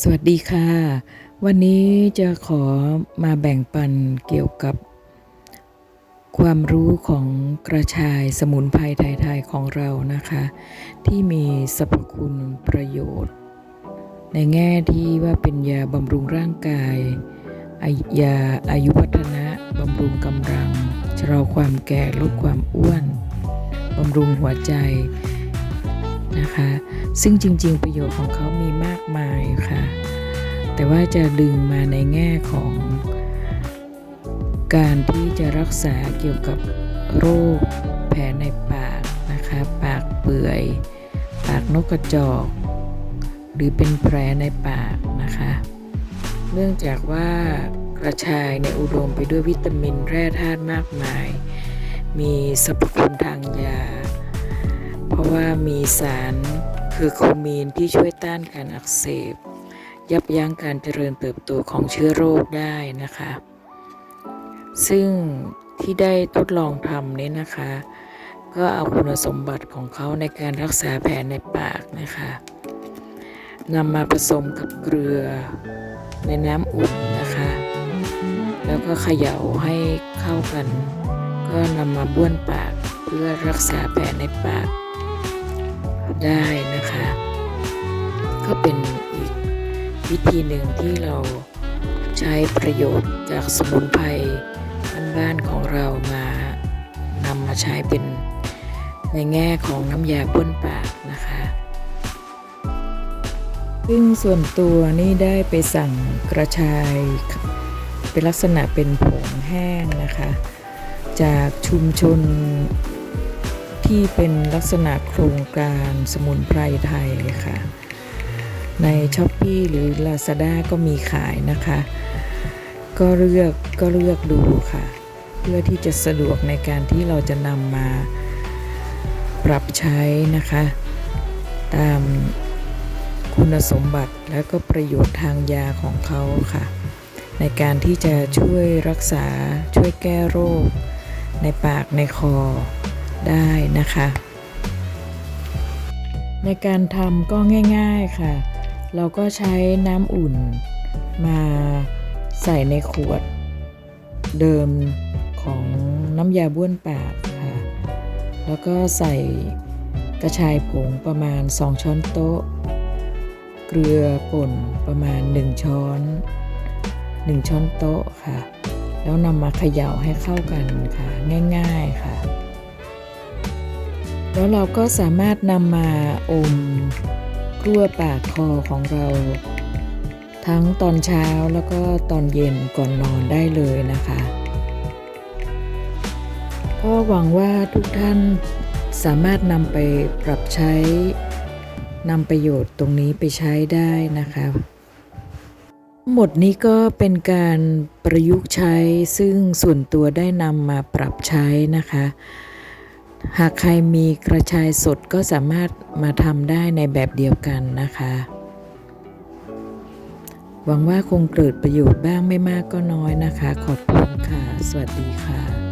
สวัสดีค่ะ วันนี้จะขอมาแบ่งปันเกี่ยวกับ ความรู้ของกระชายสมุนไพรไทยๆของเรานะคะ ที่มีสรรพคุณประโยชน์ ในแง่ที่ว่าเป็นยาบำรุงร่างกาย ยาอายุวัฒนะบำรุงกำลังชะลอความแก่ลดความอ้วนบำรุงหัวใจ นะคะ ซึ่งจริง ๆ ประโยชน์ของเขามีมากมายค่ะ แต่ว่าจะดึงมาในแง่ของ การที่จะรักษาเกี่ยวกับโรคแผลในปากนะคะ ปากเปื่อย ปากนกกระจอก หรือเป็นแผลในปากนะคะ เนื่องจากว่ากระชายในอุดมไปด้วยวิตามินแร่ธาตุมากมาย มีสรรพคุณทางยา เพราะว่ามีสารคือโคมีนที่ช่วยต้านการอักเสบ ยับยั้งการเจริญเติบโตของเชื้อโรคได้นะคะ ซึ่งที่ได้ทดลองทำนี้นะคะ ก็เอาคุณสมบัติของเขาในการรักษาแผลในปากนะคะนำมาผสมกับเกลือในน้ำอุ่นนะคะ แล้วก็เขย่าให้เข้ากัน ก็นำมาบ้วนปากเพื่อรักษาแผลในปาก ได้นะคะ ก็เป็นอีกวิธีหนึ่งที่เราใช้ประโยชน์จากสมุนไพรบ้านๆของเรามานำมาใช้เป็นในแง่ของน้ำยาบ้วนปากนะคะ ซึ่งส่วนตัวนี่ได้ไปสั่งกระชาย เป็นลักษณะเป็นผงแห้งนะคะ จากชุมชน ที่เป็นลักษณะโครงการสมุนไพรไทยค่ะ ใน s h อ p e e หรือ Lazada ก็มีขายนะคะ ก็เลือกก็เลือกดูค่ะ เพื่อที่จะสะดวกในการที่เราจะนำมาปรับใช้นะคะ ตามคุณสมบัติและก็ประโยชน์ทางยาของเขาค่ะ ในการที่จะช่วยรักษาช่วยแก้โรค ในปากในคอ ได้นะคะ ในการทำก็ง่าย ๆค่ะ เราก็ใช้น้ำอุ่นมาใส่ในขวดเดิมของน้ำยาบ้วนปากค่ะ แล้วก็ใส่กระชายผงประมาณ 2 ช้อนโต๊ะ เกลือป่นประมาณ 1 ช้อน 1 ช้อนโต๊ะค่ะ แล้วนำมาเขย่าให้เข้ากันค่ะ ง่าย ๆค่ะ แล้วเราก็สามารถนำมาอมกลั้วปากคอของเรา ทั้งตอนเช้าแล้วก็ตอนเย็นก่อนนอนได้เลยนะคะ ก็หวังว่าทุกท่านสามารถนำไปปรับใช้นำประโยชน์ตรงนี้ไปใช้ได้นะคะหมดนี้ก็เป็นการประยุกต์ใช้ซึ่งส่วนตัวได้นำมาปรับใช้นะคะ หากใครมีกระชายสดก็สามารถมาทำได้ในแบบเดียวกันนะคะ หวังว่าคงเกิดประโยชน์บ้างไม่มากก็น้อยนะคะ ขอบคุณค่ะ สวัสดีค่ะ